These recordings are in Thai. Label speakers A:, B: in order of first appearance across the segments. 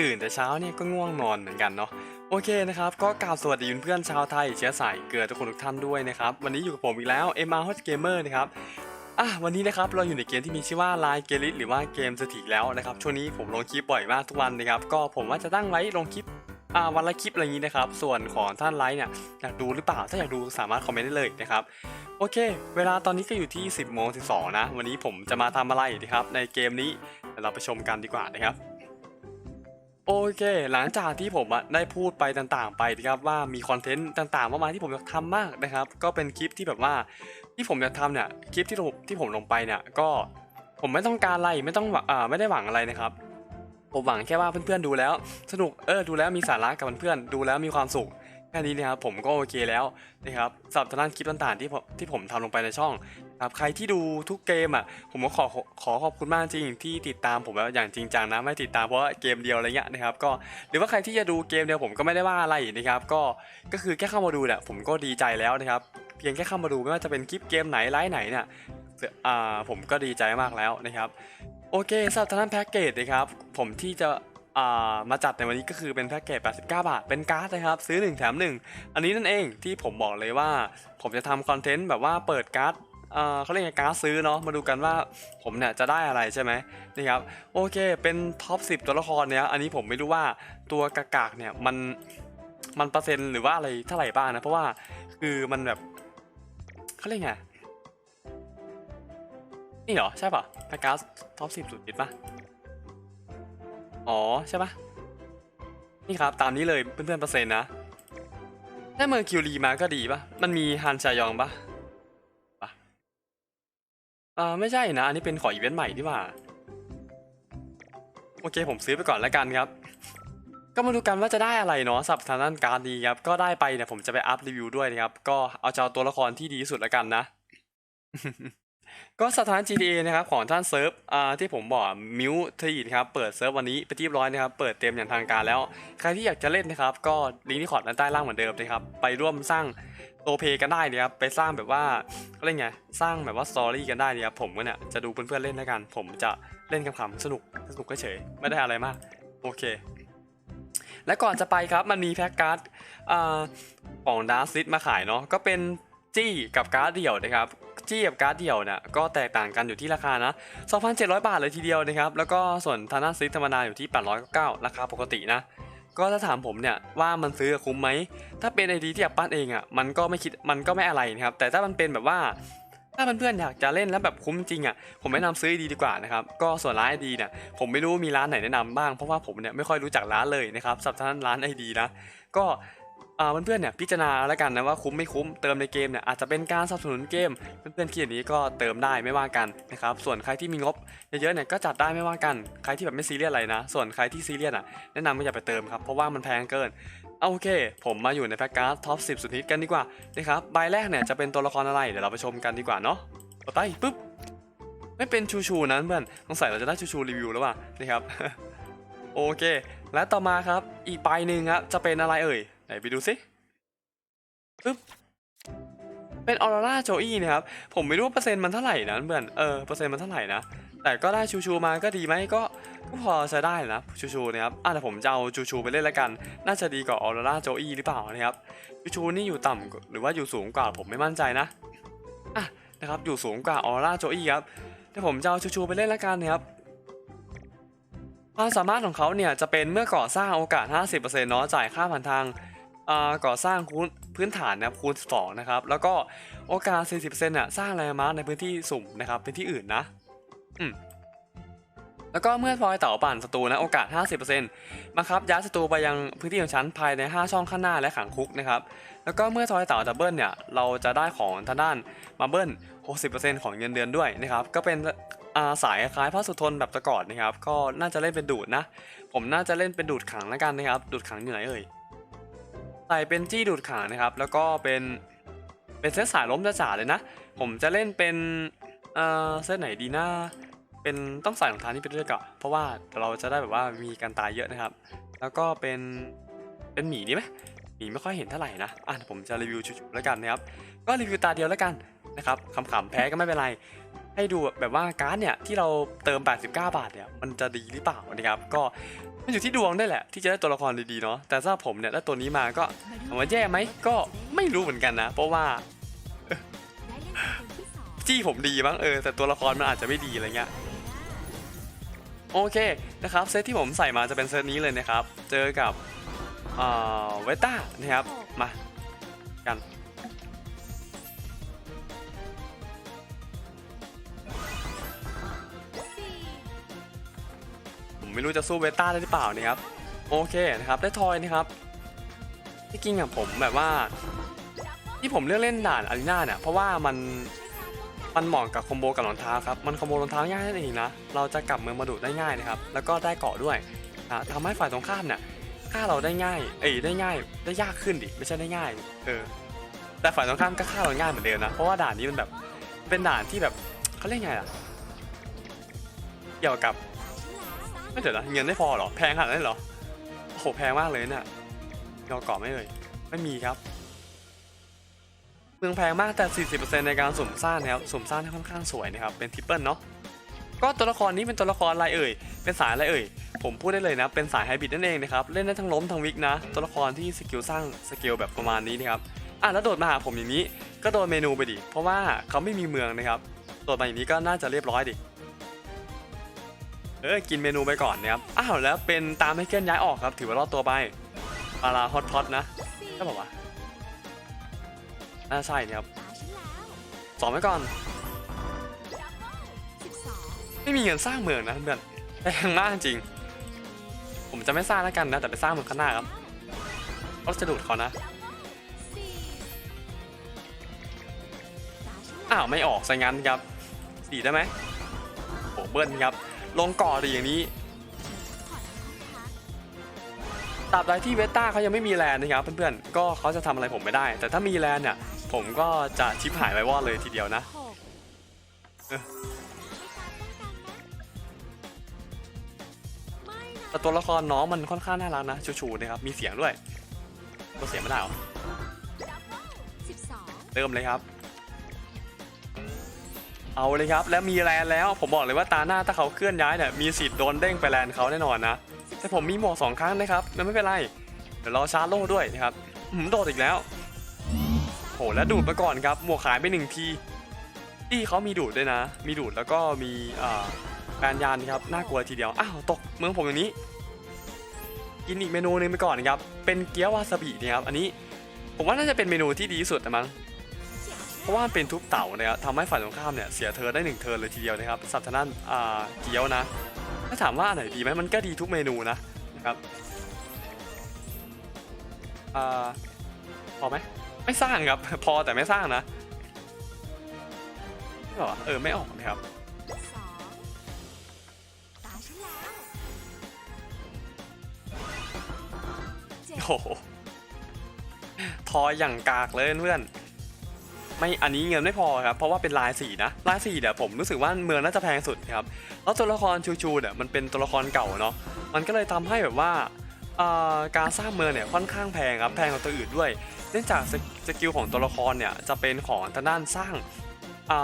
A: ตื่นแต่เช้าเนี่ยก็ง่วงนอนเหมือนกันเนาะโอเคนะครับ ก็กล่าวสวัสดีเพื่อนชาวไทยเชื้อสายเกลือทุกคนทุกท่านด้วยนะครับ วันนี้อยู่กับผมอีกแล้ว m r Hot Gamer นะครับอะวันนี้นะครับเราอยู่ในเกมที่มีชื่อว่า Line g a l i t หรือว่าเกมสถิติแล้วนะครับช่วงนี้ผมลงคลิปบ่อยมากทุกวันนะครับ ก็ผมว่าจะตั้งไว้ลงคลิปอ่าวันละคลิปอะไรอย่างนี้นะครับ ส่วนของท่านไลค์เนี่ยอยากดูหรือเปล่าถ้าอยากดูสามารถคอมเมนต์ได้เลยนะครับโอเค เวลาตอนนี้ก็อยู่ที่ 10โมง12นะ วันนี้ผมจะมาทำอะไรนะครับในเกมนี้เราไปชมกันดีกว่านะครับ โอเค หลังจากที่ผมอะได้พูดไปต่างๆ ไปนะครับว่ามีคอนเทนต์ต่างๆมากมายที่ผมอยากทำมากนะครับ ก็เป็นคลิปที่แบบว่าที่ผมอยากทำเนี่ยคลิปที่ผมที่ผมลงไปเนี่ยก็ผมไม่ต้องการอะไรไม่ต้องอ่าไม่ได้หวังอะไรนะครับ ผมหวังแค่ว่าเพื่อนๆดูแล้ว สนุกเออดูแล้วมีสาระกับเพื่อนๆดูแล้วมีความสุขแค่นี้นะครับผมก็โอเคแล้วนะครับสำหรับทางด้านคลิปต่างๆที่ผมที่ผมทำลงไปในช่อง ครับใครที่ดูทุกเกมอะผมก็ขอขอขอบคุณมากจริงที่ติดตามผมแล้วอย่างจริงจังนะไม่ติดตามเพราะเกมเดียวอะไรเงี้ยนะครับก็หรือว่าใครที่จะดูเกมเดียวผมก็ไม่ได้ว่าอะไรนะครับก็ก็คือแค่เข้ามาดูเนี่ยผมก็ดีใจแล้วนะครับเพียงแค่เข้ามาดูไม่ว่าจะเป็นคลิปเกมไหนไลฟ์ไหนเนี่ยอ่าผมก็ดีใจมากแล้วนะครับโอเคสำหรับทางด้านแพ็กเกจนะครับผมที่จะามาจัดในวันนี้ก็คือเป็นแพ็กเกจ 89 บาท เป็นการ์ดนะครับ ซื้อ 1 แถม 1 อันนี้นั่นเองที่ผมบอกเลยว่า ผมจะทำคอนเทนต์แบบว่าเปิดการ์ด เขาเรียกไงการ์ดซื้อเนาะมาดูกันว่าผมเนี่ยจะได้อะไรใช่ไหมนี่ครับโอเคเป็นท็อป 10 ตัวละครเนี่ยอันนี้ผมไม่รู้ว่าตัวกากากเนี่ยมันมันเปอร์เซ็นต์หรือว่าอะไรเท่าไหร่บ้างนะเพราะว่าคือมันแบบเขาเรียกไงนี่เหรอใช่ป่ะแพ็การ์ท็อป10สุดติดป่ะอ๋อใช่ปะนี่ครับตามนี้เลยเพื่อนๆเปอร์เซ็นต์นะถ้าเมอร์คิวรีมาก็ดีปะมันมีฮันชายองปะปะ อ่า ไม่ใช่นะ อันนี้เป็นขออีเวนต์ใหม่ดีกว่า โอเค ผมซื้อไปก่อนแล้วกันครับ ก็มาดูกันว่าจะได้อะไรเนาะสับทางด้านการดดีครับ ก็ได้ไปเนี่ยผมจะไปอัพรีวิวด้วยนะครับ ก็เอาจะเอาตัวละครที่ดีที่สุดแล้วกันนะ ก็สถาน GTA นะครับของท่านเซิร์ฟ อ่า ที่ผมบอกมิวทีนะครับ เปิดเซิร์ฟวันนี้ไปที่ร้อยนะครับ เปิดเต็มอย่างทางการแล้ว ใครที่อยากจะเล่นนะครับ ก็ลิงก์ที่ขอด้านใต้ล่างเหมือนเดิมนะครับ ไปร่วมสร้าง โตเพกันได้นะครับไปสร้างแบบว่าเขาเรียกไงสร้างแบบว่าสตอรี่กันได้นะครับผมก็เนี่ยจะดูเพื่อนๆเล่นด้วกัน ผมจะเล่นขำๆสนุกสนุกเฉยไม่ได้อะไรมาก โอเค และก่อนจะไปครับมันมีแพ็กการ์ดอ่าของดาร์ซิตมาขายเนาะก็เป็นจี้กับการ์ดเดี่ยวนะครับจี้กับการ์ดเดี่ยวเนี่ยก็แตกต่างกันอยู่ที่ราคานะ 2,700 บาทเลยทีเดียวนะครับ แล้วก็ส่วนทานาซิธรรมดาอยู่ที่899ราคาปกตินะ ก็ถ้าถามผมเนี่ยว่ามันซื้อคุ้มไหมถ้าเป็นไอดีที่อยากปั้นเองอะมันก็ไม่คิดมันก็ไม่อะไรนะครับแต่ถ้ามันเป็นแบบว่าถ้าเพื่อนๆอยากจะเล่นแล้วแบบคุ้มจริงอะผมแนะนำซื้อดีดีกว่านะครับก็ส่วนร้านไอดีเนี่ยผมไม่รู้มีร้านไหนแนะนำบ้างเพราะว่าผมเนี่ยไม่ค่อยรู้จักร้านเลยนะครับสำหรับท่านร้านไอดีนะก็ เพื่อนๆเนี่ยพิจารณาแล้วกันนะว่าคุ้มไม่คุ้มเติมในเกมเนี่ยอาจจะเป็นการสนับสนุนเกม เพื่อนๆคิดอย่างนี้ก็เติมได้ไม่ว่ากันนะครับส่วนใครที่มีงบเยอะๆเนี่ยก็จัดได้ไม่ว่ากันใครที่แบบไม่ซีเรียสอะไรนะ ส่วนใครที่ซีเรียสอะแนะนำว่าอย่าไปเติมครับเพราะว่ามันแพงเกินเอาโอเค ผมมาอยู่ในแพ็กการ์ดท็อป 10 สุดฮิตกันดีกว่านะครับใบแรกเนี่ยจะเป็นตัวละครอะไรเดี๋ยวเราไปชมกันดีกว่าเนาะต่อไปปุ๊บไม่เป็นชูชูนะเพื่อนสงสัยเราจะได้ชูชูรีวิวแล้วว่ะนะครับโอเค และต่อมาครับอีกใบหนึ่งครับจะเป็นอะไรเอ่ย ไหนไปดูสิปึ๊บเป็นออโรราโจอี้นะครับ ผมไม่รู้ว่าเปอร์เซ็นต์มันเท่าไหร่นะเพื่อนเออเปอร์เซ็นต์มันเท่าไหร่นะ แต่ก็ได้ชูชูมาก็ดีไหมก็ก็พอใช้ได้นะชูชูนะครับอะแต่ผมจะเอาชูชูไปเล่นล้วกัน น่าจะดีกว่าออโรราโจอี้หรือเปล่านะครับชูชูนี่อยู่ต่ำหรือว่าอยู่สูงกว่าผมไม่มั่นใจนะอะนะครับอยู่สูงกว่าออร่าโจอี้ครับแต่ผมจะเอาชูชูไปเล่นล้วกันนะครับความสามารถของเขาเนี่ยจะเป็นเมื่อก่อสร้างโอกาส 50%เนาะจ่ายค่าผ่านทาง ก่อสร้างคูณพื้นฐานนะครับคูณ2นะครับแล้วก็โอกาส 40%เนี่ยสร้างแลนด์มาร์คในพื้นที่สุ่มนะครับพื้นที่อื่นนะอืมแล้วก็เมื่อพลอยเต่าปั่นศัตรูนะโอกาส 50%บังคับย้ายศัตรูไปยังพื้นที่ของชั้นภายใน 5 ช่องข้างหน้าและขังคุกนะครับแล้วก็เมื่อทอยเต่าดับเบิลเนี่ยเราจะได้ของทางด้านมาเบิล60%ของเงินเดือนด้วยนะครับก็เป็นอาสายคล้ายพระสุทนแบบตะกอนนะครับก็น่าจะเล่นเป็นดูดนะ ผมน่าจะเล่นเป็นดูดขังแล้วกันนะครับดูดขังอยู่ไหนเอ่ย ใส่เป็นจี้ดูดขังนะครับ แล้วก็เป็นเป็นเซตสายล้มจ๋าเลยนะ ผมจะเล่นเป็นเอ่อเซตไหนดีนะเป็นต้องใส่รองเท้านี้ไปด้วยก่อนเพราะว่าเราจะได้แบบว่ามีการตายเยอะนะครับ แล้วก็เป็นเป็นหมีดีไหมหมีไม่ค่อยเห็นเท่าไหร่นะอะผมจะรีวิวชุบๆแล้วกันนะครับ ก็รีวิวตาเดียวแล้วกันนะครับขำๆแพ้ก็ไม่เป็นไร ให้ดูแบบว่าการ์ดเนี่ยที่เราเติม 89 บาทเนี่ยมันจะดีหรือเปล่านะครับ ก็ มันอยู่ที่ดวงได้แหละ ที่จะได้ตัวละครดีๆเนาะแต่ถ้าผมเนี่ยได้ตัวนี้มาก็ถามว่าแย่ไหมก็ไม่รู้เหมือนกันนะ เพราะว่าจี้ผมดีบ้างเออแต่ตัวละครมันอาจจะไม่ดีอะไรเงี้ยโอเคนะครับเซตที่ผมใส่มาจะเป็นเซตนี้เลยนะครับ เจอกับเวต้านะครับมากัน ไม่รู้จะสู้เวต้าได้หรือเปล่านะครับโอเคนะครับได้ทอยนะครับที่จริงอะผมแบบว่า ที่ผมเลือกเล่นด่านอารีนาเนี่ยเพราะว่ามันมันเหมาะกับคอมโบกับรองเท้าครับมันคอมโบรองเท้าง่ายนั่นเองนะเราจะกลับเมืองมาดูได้ง่ายนะครับแล้วก็ได้เกาะด้วยอ่าทำให้ฝ่ายตรงข้ามเนี่ยฆ่าเราได้ง่าย เอ้ยได้ง่ายได้ยากขึ้นดิไม่ใช่ได้ง่ายเออแต่ฝ่ายตรงข้ามก็ฆ่าเราง่ายเหมือนเดิมนะเพราะว่าด่านนี้มันแบบเป็นด่านที่แบบเขาเรียกไงล่ะเกี่ยวกับ ไม่เดี๋ยวนะเงินไม่พอเหรอ แพงขนาดนั้นเหรอ โอ้โห แพงมากเลยเนี่ยเราเกาะไม่เลย ไม่มีครับ เมืองแพงมากแต่ 40%ในการสุ่มสร้างนะครับ สุ่มสร้างที่ค่อนข้างสวยนะครับ เป็นทริปเปิลเนาะ ก็ตัวละครนี้เป็นตัวละครอะไรเอ่ย เป็นสายอะไรเอ่ย ผมพูดได้เลยนะ เป็นสายไฮบริดนั่นเองนะครับ เล่นได้ทั้งล้มทั้งวิกนะ ตัวละครที่สกิลสร้างสกิลแบบประมาณนี้นะครับ อะแล้วโดดมาหาผมอย่างนี้ ก็โดนเมนูไปดิ เพราะว่าเขาไม่มีเมืองนะครับ โดดมาอย่างนี้ก็น่าจะเรียบร้อยดิ เออกินเมนูไปก่อนนะครับ อ้าวแล้วเป็นตามให้เคลื่อนย้ายออกครับ ถือว่ารอดตัวไปปลาลาฮอตพอตนะใช่ป่าน่าใช่นะครับสองไว้ก่อน ไม่มีเงินสร้างเมืองนะเพื่อนแพงมากจริง ผมจะไม่สร้างแล้วกันนะ แต่ไปสร้างเมืองข้างหน้าครับก็จะดูดเขานะ อ้าวไม่ออกซะงั้นครับสี่ได้ไหมโอ้เบิ้ลครับ ลงก่อดีอย่างนี้ตราบใดที่เวต้าเขายังไม่มีแลนด์นะครับเพื่อนๆ ก็เขาจะทำอะไรผมไม่ได้ แต่ถ้ามีแลนด์เนี่ย ผมก็จะชิปหายไปวอดเลยทีเดียวนะเออแต่ตัวละครน้องมันค่อนข้างน่ารักนะ ชูๆนะครับ มีเสียงด้วย ตัวเสียงไม่ได้หรอ เริ่มเลยครับ เอาเลยครับ แล้วมีแลนแล้ว ผมบอกเลยว่าตาหน้าถ้าเขาเคลื่อนย้ายเนี่ยมีสิทธิ์โดนเด้งไปแลนเขาแน่นอนนะแต่ผมมีหมวกสองครั้งนะครับแล้วไม่เป็นไรเดี๋ยวราชาร์จโล่ด้วยนะครับหืมโดดอีกแล้วโหแล้วดูดมาก่อนครับหมวกขายไปหนึ่งทีที่เขามีดูดด้วยนะ มีดูดแล้วก็มีอ่าการยานครับน่ากลัวทีเดียวอ้าวตกเมืองผมอย่างนี้กินอีกเมนูหนึงไปก่อนนะครับเป็นเกี๊ยววาซาบินะครับอันนี้ผมว่าน่าจะเป็นเมนูที่ดีที่สุดนะมั้ง เพราะว่ามันเป็นทุบเต่านะครับทำให้ฝ่ายตรงข้ามเนี่ยเสียเธอได้หนึ่งเธอเลยทีเดียวนะครับสับทางด้านอ่าเกี๊ยวนะถ้าถามว่าอันไหนดีไหมมันก็ดีทุกเมนูนะนะครับอ่าพอไหมไม่สร้างครับ พอแต่ไม่สร้างนะไม่หรอเออไม่ออกนะครับโอ้โหทอยอย่างกากเลยเพื่อน ไม่อันนี้เงินไม่พอครับเพราะว่าเป็นลายสีนะลายสีเนี่ยผมรู้สึกว่าเมืองน่าจะแพงสุดครับแล้วตัวละครชูชูเนี่ยมันเป็นตัวละครเก่าเนาะมันก็เลยทำให้แบบว่าการสร้างเมืองเนี่ยค่อนข้างแพงครับแพงกว่าตัวอื่นด้วย เนื่องจากสกสกิลของตัวละครเนี่ยจะเป็นของทางด้านสร้าง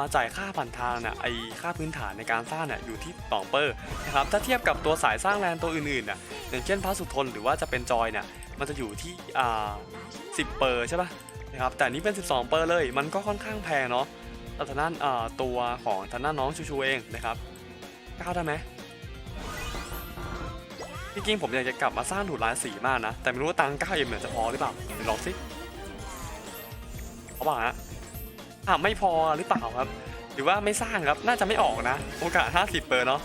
A: าจ่ายค่าผ่านทางเนี่ยไอค่าพื้นฐานในการสร้างเนี่ยอยู่ที่2เปอร์นะครับถ้าเทียบกับตัวสายสร้างแลนตัวอื่นๆน่ะอย่างเช่นพระสุทนหรือว่าจะเป็นจอยเนี่ยมันจะอยู่ที่อ่า10เปอร์ใช่ปะ นะครับแต่นี้เป็น 12 เปอร์เลย มันก็ค่อนข้างแพงเนาะแต่ทางด้านอ่าตัวของทางด้านน้องชูชูเองนะครับก้าวได้ไหมจริงๆผมอยากจะกลับมาสร้างดูดลายสีมากนะ แต่ไม่รู้ว่าตังค์9เอ็มเนี่ยจะพอหรือเปล่าเดี๋ยวลองสิเขาบอกฮะอ่าไม่พอหรือเปล่าครับ หรือว่าไม่สร้างครับน่าจะไม่ออกนะ โอกาส 50 เปอร์เนาะ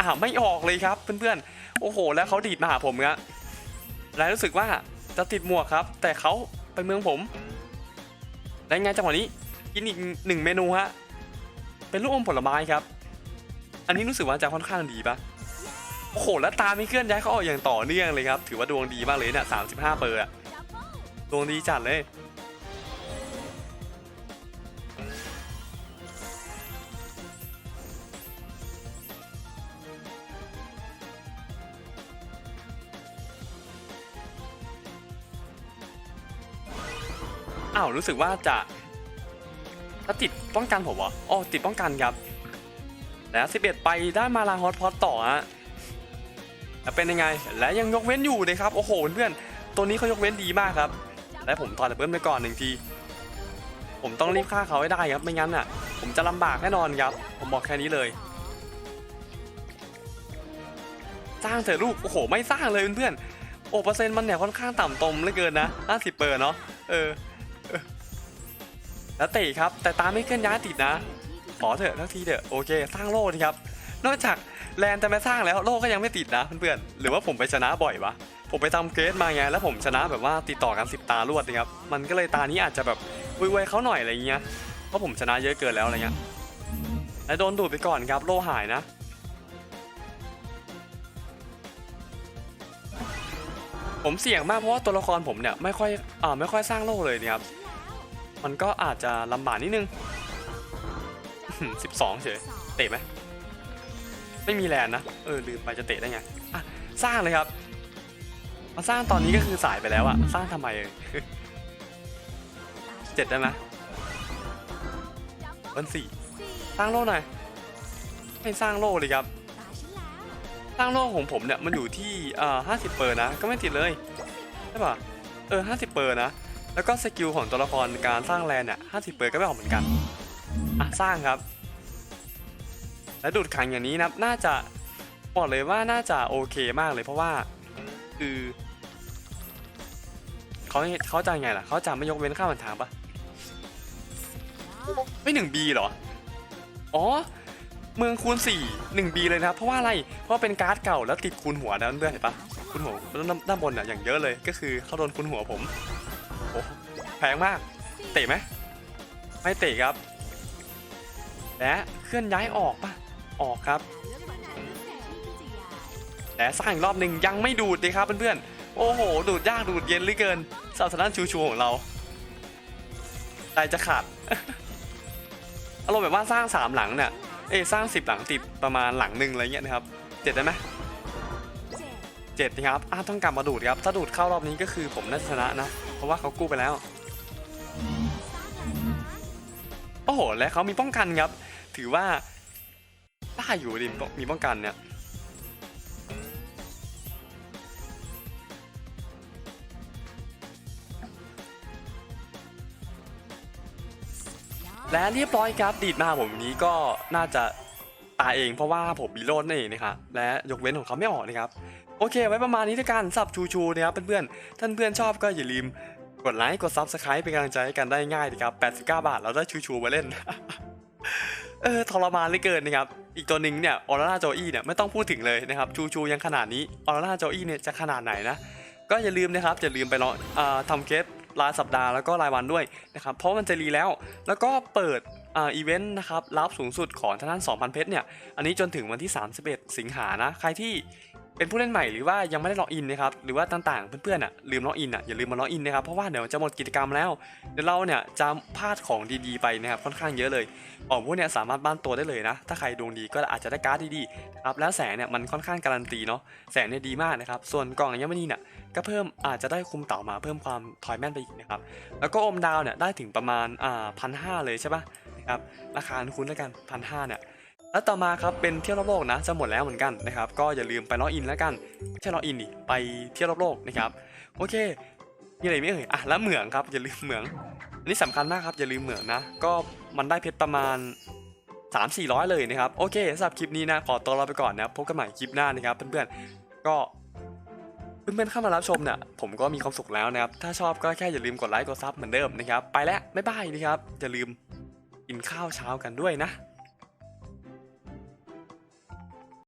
A: อ่าไม่ออกเลยครับเพื่อนๆโอ้โห แล้วเขาดีดมาหาผมครับแล้วรู้สึกว่า จะติดหมวกครับ แต่เขาไปเมืองผม ได้ไงจังหวะนี้ กินอีกหนึ่งเมนูฮะ เป็นลูกอมผลไม้ครับ อันนี้รู้สึกว่าจะค่อนข้างดีปะโอ้โห แล้วตามไม่เคลื่อนย้ายเขาออกอย่างต่อเนื่องเลยครับ ถือว่าดวงดีมากเลยเนี่ยสามสิบห้าเปอร์ดวงดีจัดเลย อ้าวรู้สึกว่าจะจะติดป้องกันผมวะอ๋อติดป้องกันครับแล้ว11 ไปได้มาลาฮอตพอตต่อฮะแล้วเป็นยังไง และยังยกเว้นอยู่นะครับ โอ้โหเพื่อนๆตัวนี้เขายกเว้นดีมากครับ และผมต่อยเบิลไปก่อนหนึ่งที ผมต้องรีบฆ่าเขาให้ได้ครับ ไม่งั้นอะ ผมจะลำบากแน่นอนครับ ผมบอกแค่นี้เลย สร้างเถอะลูก โอ้โห ไม่สร้างเลยเพื่อนๆโอ้เปอร์เซ็นต์มันเนี่ยค่อนข้างต่ำตมเหลือเกินนะ50เปอร์เนาะ เออ แล้วเตะครับ แต่ตามไม่เคลื่อนย้ายติดนะ ขอเถอะทักทีเถอะโอเค สร้างโล่ดีครับ นอกจากแลนจะไม่สร้างแล้วโล่ก็ยังไม่ติดนะเพื่อนๆหรือว่าผมไปชนะบ่อยวะผมไปทำเกรดมาไงแล้วผมชนะแบบว่าติดต่อกันสิบตารวดนะครับมันก็เลยตานี้อาจจะแบบวุยๆเขาหน่อยอะไรเงี้ยเพราะผมชนะเยอะเกินแล้วอะไรเงี้ยและโดนดูดไปก่อนครับโล่หายนะผมเสี่ยงมากเพราะว่าตัวละครผมเนี่ยไม่ค่อยอ่าไม่ค่อยสร้างโล่เลยนะครับ มันก็อาจจะลำบากนิดนึงสิบสองเฉย เตะไหม ไม่มีแลนนะ เออลืมไปจะเตะได้ไง อะ สร้างเลยครับ มาสร้างตอนนี้ก็คือสายไปแล้วอะสร้างทำไมเอ่ยเจ็ดได้ไหมวันสี่สร้างโล่หน่อย ไม่สร้างโล่เลยครับ สร้างโล่ของผมเนี่ยมันอยู่ที่เอ่อห้าสิบเปอร์นะ ก็ไม่ติดเลย ใช่ป่ะ เออห้าสิบเปอร์นะ แล้วก็สกิลของตัวละครการสร้างแลนเนี่ยห้าสิบเปอร์ก็ไม่ออกเหมือนกัน อะ สร้างครับ และดูดขังอย่างนี้นะครับน่าจะบอกเลยว่าน่าจะโอเคมากเลยเพราะว่าคือเขาเขาจะไงล่ะเขาจะไม่ยกเว้นค่าผ่านทางปะไม่หนึ่งบีหรอ อ๋อ เมืองคูณ4 1 B เลยนะครับเพราะว่าอะไร เพราะเป็นการ์ดเก่าแล้วติดคูณหัวนะเพื่อนเห็นปะคูณหัวด้านด้านบนอะอย่างเยอะเลยก็คือเขาโดนคูณหัวผม แพงมาก เตะไหมไม่เตะครับ และเคลื่อนย้ายออกปะออกครับ แต่สร้างอีกรอบหนึ่งยังไม่ดูดเลยครับเพื่อนๆโอ้โห ดูดยากดูดเย็นเหลือเกินสาวสนันชูชูของเราใจจะขาดอารมณ์แบบว่าสร้างสามหลังเนี่ยเอ้ยสร้างสิบหลังติดประมาณหลังหนึ่งอะไรเงี้ยนะครับเจ็ดได้ไหมเจ็ดนะครับอะต้องกลับมาดูดครับถ้าดูดเข้ารอบนี้ก็คือผมน่าจะชนะนะ เพราะว่าเขากู้ไปแล้ว โอ้โห และเขามีป้องกันครับ ถือว่าได้อยู่ดิมีป้องกันเนี่ยและเรียบร้อยครับดีดมาผมนี้ก็น่าจะตายเองเพราะว่าผมมีโลดนั่นเองนะครับและยกเว้นของเขาไม่ออกนะครับ โอเค ไว้ประมาณนี้ด้วยกันสับชูชูนะครับเพื่อนๆท่านเพื่อนชอบก็อย่าลืมกดไลค์กดซับสไครป์เป็นกำลังใจให้กันได้ง่ายนะครับ89 บาทเราได้ชูชูมาเล่น เออทรมานเหลือเกินนะครับ อีกตัวหนึ่งเนี่ยออร่าโจอี้เนี่ยไม่ต้องพูดถึงเลยนะครับชูชูยังขนาดนี้ออร่าโจอี้เนี่ยจะขนาดไหนนะก็อย่าลืมนะครับอย่าลืมไปลองอาทำเคสรายสัปดาห์แล้วก็รายวันด้วยนะครับเพราะมันจะรีแล้ว แล้วก็เปิดอ่าอีเวนต์นะครับรับสูงสุดของทางด้าน 2,000 เพชรเนี่ย อันนี้จนถึงวันที่ 31 สิงหานะ ใครที่ เป็นผู้เล่นใหม่หรือว่ายังไม่ได้ล็อกอินนะครับหรือว่าต่างๆเพื่อนๆอะลืมล็อกอินอะอย่าลืมมาล็อกอินนะครับเพราะว่าเดี๋ยวจะหมดกิจกรรมแล้วเดี๋ยวเราเนี่ยจะพลาดของดีๆไปนะครับค่อนข้างเยอะเลยของพวกเนี่ยสามารถบ้านตัวได้เลยนะ ถ้าใครดวงดีก็อาจจะได้การ์ดดีๆครับแล้วแสงเนี่ยมันค่อนข้างการันตีเนาะแสงเนี่ยดีมากนะครับส่วนกล่องอัญมณีเนี่ยก็เพิ่มอาจจะได้คุมเต่ามาเพิ่มความถอยแม่นไปอีกนะครับแล้วก็อมดาวเนี่ยได้ถึงประมาณอ่าพันห้าเลยใช่ปะนะครับราคาคุ้นแล้วกันพันห้าเนี่ย แล้วต่อมาครับเป็นเที่ยวรอบโลกนะจะหมดแล้วเหมือนกันนะครับก็อย่าลืมไปล็อกอินแล้วกันไม่ใช่ล็อกอินดิไปเที่ยวรอบโลกนะครับโอเคมีอะไรไม่เอ่ยอะแล้วเหมืองครับอย่าลืมเหมืองอันนี้สำคัญมากครับอย่าลืมเหมืองนะ ก็มันได้เพชรประมาณ 3 4 0 0 เลยนะครับโอเคสำหรับคลิปนี้นะขอตัวลาไปก่อนนะพบกันใหม่คลิปหน้านะครับเพื่อนๆก็เพื่อนๆเข้ามารับชมเนี่ยผมก็มีความสุขแล้วนะครับถ้าชอบก็แค่อย่าลืมกดไลค์กดซับเหมือนเดิมนะครับไปแล้วบ๊ายบายนะครับอย่าลืมกินข้าวเช้ากันด้วยนะ